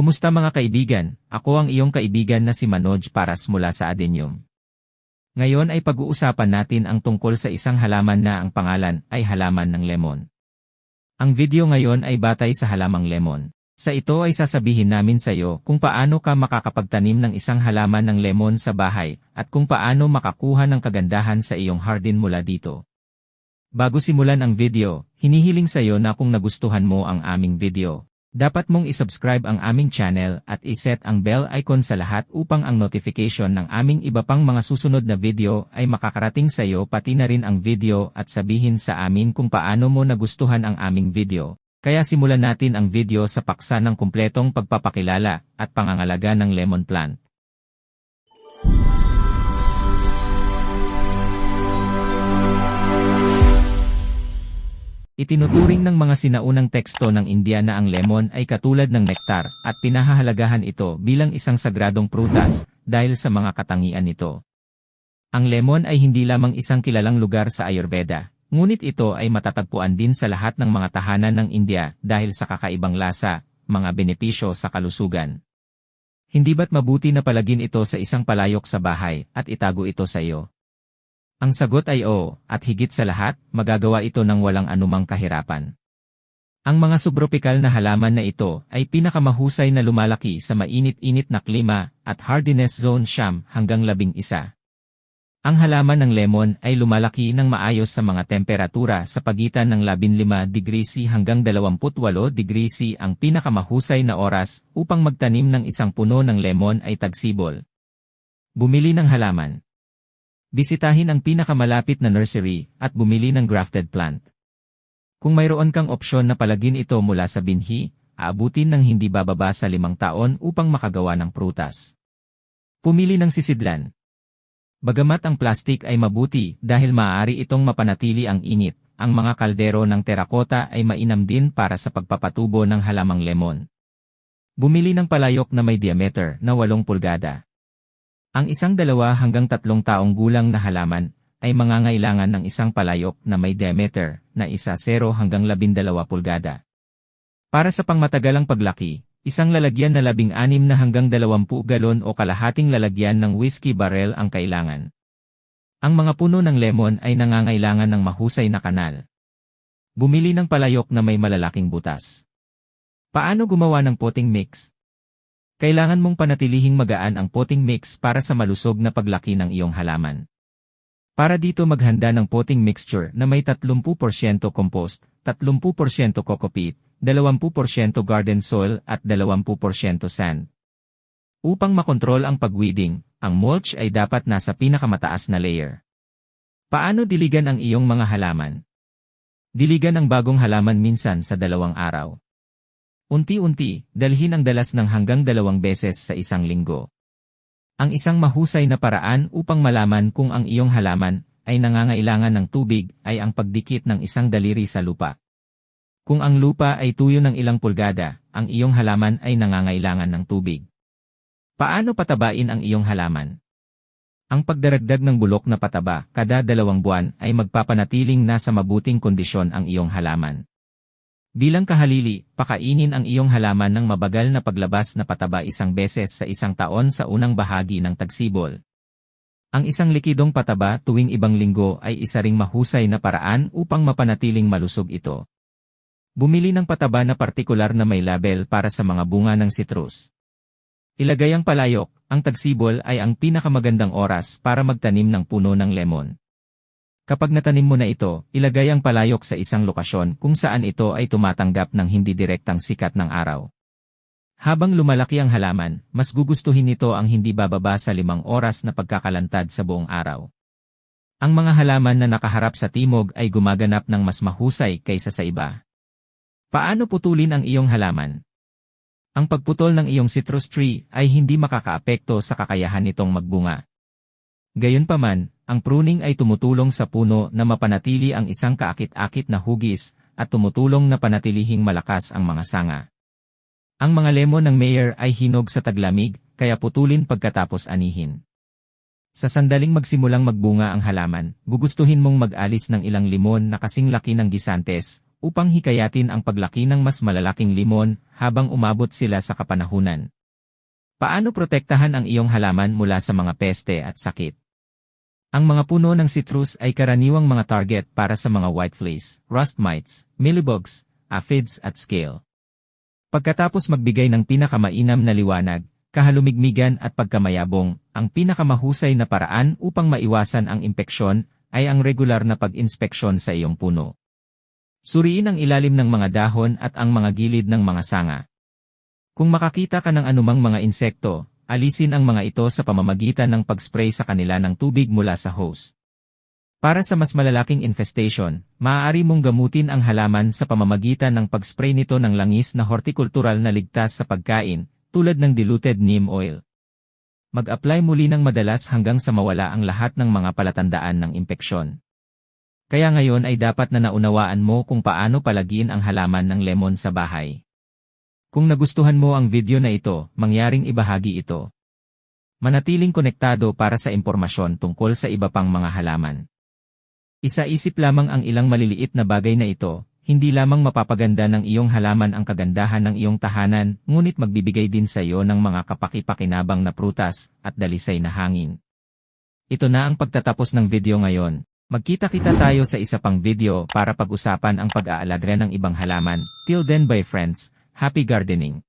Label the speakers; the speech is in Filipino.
Speaker 1: Kumusta mga kaibigan? Ako ang iyong kaibigan na si Manoj Paras mula sa Adenyum. Ngayon ay pag-uusapan natin ang tungkol sa isang halaman na ang pangalan ay halaman ng lemon. Ang video ngayon ay batay sa halamang lemon. Sa ito ay sasabihin namin sa iyo kung paano ka makakapagtanim ng isang halaman ng lemon sa bahay at kung paano makakuha ng kagandahan sa iyong hardin mula dito. Bago simulan ang video, hinihiling sa iyo na kung nagustuhan mo ang aming video, dapat mong isubscribe ang aming channel at iset ang bell icon sa lahat upang ang notification ng aming iba pang mga susunod na video ay makakarating sa iyo pati na rin ang video at sabihin sa amin kung paano mo nagustuhan ang aming video. Kaya simulan natin ang video sa paksa ng kumpletong pagpapakilala at pangangalaga ng lemon plant. Itinuturing ng mga sinaunang teksto ng India na ang lemon ay katulad ng nektar at pinahahalagahan ito bilang isang sagradong prutas dahil sa mga katangian nito. Ang lemon ay hindi lamang isang kilalang lugar sa Ayurveda, ngunit ito ay matatagpuan din sa lahat ng mga tahanan ng India dahil sa kakaibang lasa, mga benepisyo sa kalusugan. Hindi ba't mabuti na palagin ito sa isang palayok sa bahay at itago ito sa iyo? Ang sagot ay oo, at higit sa lahat, magagawa ito ng walang anumang kahirapan. Ang mga subtropikal na halaman na ito ay pinakamahusay na lumalaki sa mainit-init na klima at hardiness zone siyam hanggang labing isa. Ang halaman ng lemon ay lumalaki ng maayos sa mga temperatura sa pagitan ng 15 degrees C hanggang 28 degrees C ang pinakamahusay na oras upang magtanim ng isang puno ng lemon ay tagsibol. Bumili ng halaman. Bisitahin ang pinakamalapit na nursery at bumili ng grafted plant. Kung mayroon kang opsyon na palagin ito mula sa binhi, aabutin ng hindi bababa sa limang taon upang makagawa ng prutas. Pumili ng sisidlan. Bagamat ang plastik ay mabuti dahil maaari itong mapanatili ang init, ang mga kaldero ng terakota ay mainam din para sa pagpapatubo ng halamang lemon. Bumili ng palayok na may diameter na 8 pulgada. Ang isang dalawa hanggang tatlong taong gulang na halaman ay mangangailangan ng isang palayok na may diameter na isa 0 hanggang 12 pulgada. Para sa pangmatagalang paglaki, isang lalagyan na labing anim na hanggang 20 galon o kalahating lalagyan ng whiskey barrel ang kailangan. Ang mga puno ng lemon ay nangangailangan ng mahusay na kanal. Bumili ng palayok na may malalaking butas. Paano gumawa ng potting mix? Kailangan mong panatilihing magaan ang potting mix para sa malusog na paglaki ng iyong halaman. Para dito maghanda ng potting mixture na may 30% compost, 30% coco peat, 20% garden soil at 20% sand. Upang makontrol ang pagweeding, ang mulch ay dapat nasa pinakamataas na layer. Paano diligan ang iyong mga halaman? Diligan ang bagong halaman minsan sa dalawang araw. Unti-unti, dalhin ang dalas ng hanggang dalawang beses sa isang linggo. Ang isang mahusay na paraan upang malaman kung ang iyong halaman ay nangangailangan ng tubig ay ang pagdikit ng isang daliri sa lupa. Kung ang lupa ay tuyo ng ilang pulgada, ang iyong halaman ay nangangailangan ng tubig. Paano patabain ang iyong halaman? Ang pagdaragdag ng bulok na pataba kada dalawang buwan ay magpapanatiling nasa mabuting kondisyon ang iyong halaman. Bilang kahalili, pakainin ang iyong halaman ng mabagal na paglabas na pataba isang beses sa isang taon sa unang bahagi ng tagsibol. Ang isang likidong pataba tuwing ibang linggo ay isa ring mahusay na paraan upang mapanatiling malusog ito. Bumili ng pataba na partikular na may label para sa mga bunga ng citrus. Ilagay ang palayok, ang tagsibol ay ang pinakamagandang oras para magtanim ng puno ng lemon. Kapag natanim mo na ito, ilagay ang palayok sa isang lokasyon kung saan ito ay tumatanggap ng hindi direktang sikat ng araw. Habang lumalaki ang halaman, mas gugustuhin nito ang hindi bababa sa limang oras na pagkakalantad sa buong araw. Ang mga halaman na nakaharap sa timog ay gumaganap ng mas mahusay kaysa sa iba. Paano putulin ang iyong halaman? Ang pagputol ng iyong citrus tree ay hindi makakaapekto sa kakayahan nitong magbunga. Gayunpaman, ang pruning ay tumutulong sa puno na mapanatili ang isang kaakit-akit na hugis at tumutulong na panatilihing malakas ang mga sanga. Ang mga lemon ng mayor ay hinog sa taglamig, kaya putulin pagkatapos anihin. Sa sandaling magsimulang magbunga ang halaman, gugustuhin mong mag-alis ng ilang limon na kasing laki ng gisantes upang hikayatin ang paglaki ng mas malalaking limon habang umabot sila sa kapanahunan. Paano protektahan ang iyong halaman mula sa mga peste at sakit? Ang mga puno ng citrus ay karaniwang mga target para sa mga white fleas, rust mites, mealybugs, aphids at scale. Pagkatapos magbigay ng pinakamainam na liwanag, kahalumigmigan at pagkamayabong, ang pinakamahusay na paraan upang maiwasan ang impeksyon ay ang regular na pag-inspeksyon sa iyong puno. Suriin ang ilalim ng mga dahon at ang mga gilid ng mga sanga. Kung makakita ka ng anumang mga insekto, alisin ang mga ito sa pamamagitan ng pag-spray sa kanila ng tubig mula sa hose. Para sa mas malalaking infestation, maaari mong gamutin ang halaman sa pamamagitan ng pag-spray nito ng langis na hortikultural na ligtas sa pagkain, tulad ng diluted neem oil. Mag-apply muli ng madalas hanggang sa mawala ang lahat ng mga palatandaan ng impeksyon. Kaya ngayon ay dapat na naunawaan mo kung paano palagiin ang halaman ng lemon sa bahay. Kung nagustuhan mo ang video na ito, mangyaring ibahagi ito. Manatiling konektado para sa impormasyon tungkol sa iba pang mga halaman. Isa-isip lamang ang ilang maliliit na bagay na ito, hindi lamang mapapaganda ng iyong halaman ang kagandahan ng iyong tahanan, ngunit magbibigay din sa iyo ng mga kapaki-pakinabang na prutas at dalisay na hangin. Ito na ang pagtatapos ng video ngayon. Magkita-kita tayo sa isa pang video para pag-usapan ang pag-aalaga ng ibang halaman. Till then bye friends, happy gardening!